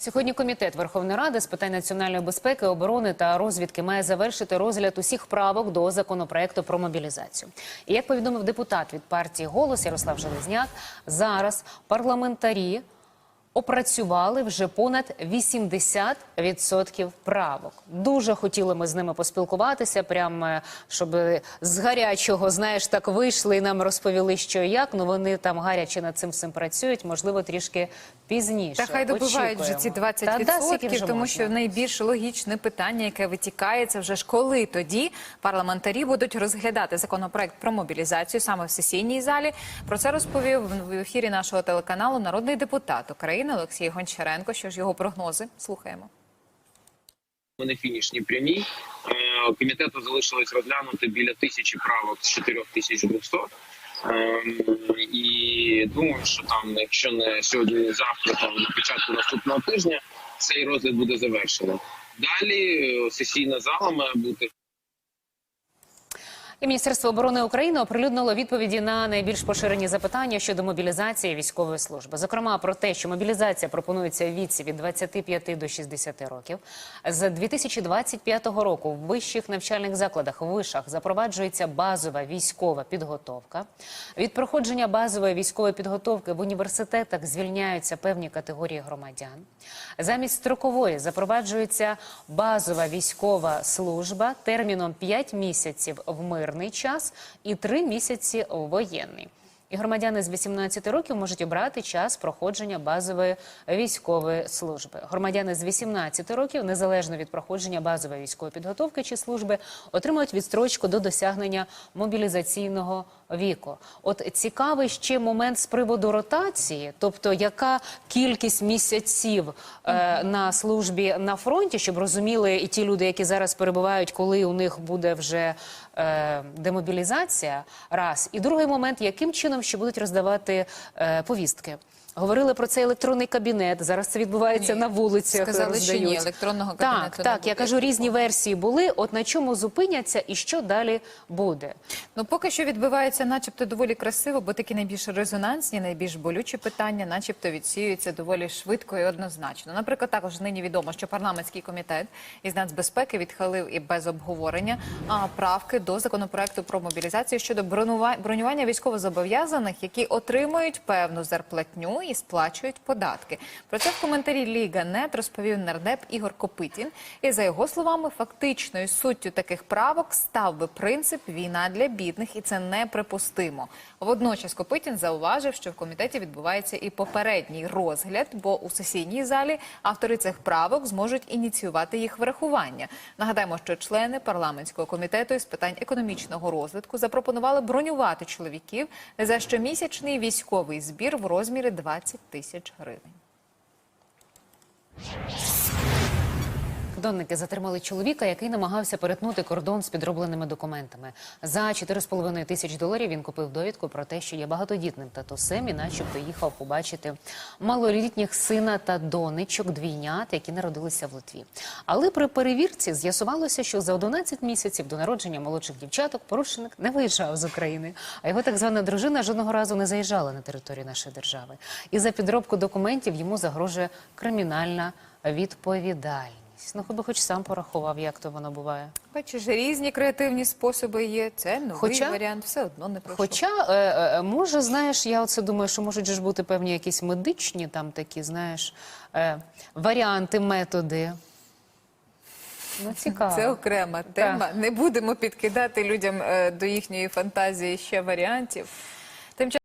Сьогодні комітет Верховної Ради з питань національної безпеки, оборони та розвідки має завершити розгляд усіх правок до законопроекту про мобілізацію. І як повідомив депутат від партії Голос Ярослав Железняк, зараз парламентарі опрацювали вже понад 80% правок. Дуже хотіли ми з ними поспілкуватися, прям е, щоб з гарячого, знаєш, так вийшли і нам розповіли, що і як. Ну вони там гаряче над цим всім працюють. Можливо, трішки пізніше. Та хай добивають вже ці Очікуємо. 20%, Та да, вже тому можна? що найбільш логічне питання, яке витікає, це вже ж коли тоді парламентарі будуть розглядати законопроект про мобілізацію саме в сесійній залі. Про це розповів в ефірі нашого телеканалу народний депутат України Олексій Гончаренко. Що ж його прогнози? Слухаємо. Ми на фінішній прямій. Е, Комітету залишилось розглянути біля тисячі правок з 4200. Ем, І думаю, що там, якщо не сьогодні, не завтра, то на початку наступного тижня цей розгляд буде завершено. Далі е, сесійна зала має бути І Міністерство оборони України оприлюднило відповіді на найбільш поширені запитання щодо мобілізації військової служби. Зокрема, про те, що мобілізація пропонується в віці від 25 до 60 років. З 2025 року в вищих навчальних закладах вишах запроваджується базова військова підготовка. Від проходження базової військової підготовки в університетах звільняються певні категорії громадян. Замість строкової запроваджується базова військова служба терміном 5 місяців в мирний час і три місяці воєнний. І громадяни з 18 років можуть обрати час проходження базової військової служби. Громадяни з 18 років, незалежно від проходження базової військової підготовки чи служби, отримують відстрочку до досягнення мобілізаційного віку. От цікавий ще момент з приводу ротації, тобто яка кількість місяців е, на службі на фронті, щоб розуміли і ті люди, які зараз перебувають, коли у них буде вже е, демобілізація. Раз і другий момент, яким чином ще будуть роздавати е, повістки. Говорили про цей електронний кабінет. Зараз це відбувається Ні. на вулицях. Сказали, що ні, електронного кабінету Так, не так. буде. Я кажу, різні версії були. От на чому зупиняться і що далі буде. Ну, поки що відбувається, начебто, доволі красиво, бо такі найбільш резонансні, найбільш болючі питання, начебто, відсіюються доволі швидко і однозначно. Наприклад, також нині відомо, що парламентський комітет із нацбезпеки відхилив і без обговорення а, правки до законопроекту про мобілізацію щодо бронювання військовозобов'язаних, які отримують певну зарплатню і сплачують податки. Про це в коментарі Ліга Нет розповів нардеп Ігор Копитін. І за його словами, фактичною суттю таких правок став би принцип війна для бідних, і це неприпустимо. Водночас Копитін зауважив, що в комітеті відбувається і попередній розгляд, бо у сесійній залі автори цих правок зможуть ініціювати їх врахування. Нагадаємо, що члени парламентського комітету із питань економічного розвитку запропонували бронювати чоловіків за щомісячний військовий збір в розмірі 20 тисяч гривень. Прикордонники затримали чоловіка, який намагався перетнути кордон з підробленими документами. За 4,5 тисяч доларів він купив довідку про те, що є багатодітним татусем і начебто їхав побачити малолітніх сина та донечок двійнят, які народилися в Литві. Але при перевірці з'ясувалося, що за 11 місяців до народження молодших дівчаток порушеник не виїжджав з України, а його так звана дружина жодного разу не заїжджала на територію нашої держави. І за підробку документів йому загрожує кримінальна відповідальність. Ну, хіба хоч сам порахував, як то воно буває. Бачиш, різні креативні способи є. Це новий Хоча- варіант, все одно не пройшов. Хоча, е, е, може, знаєш, я оце думаю, що можуть ж бути певні якісь медичні там такі, знаєш, е, варіанти, методи. Ну, цікаво. Це окрема тема. Не будемо підкидати людям е, до їхньої фантазії ще варіантів. Тим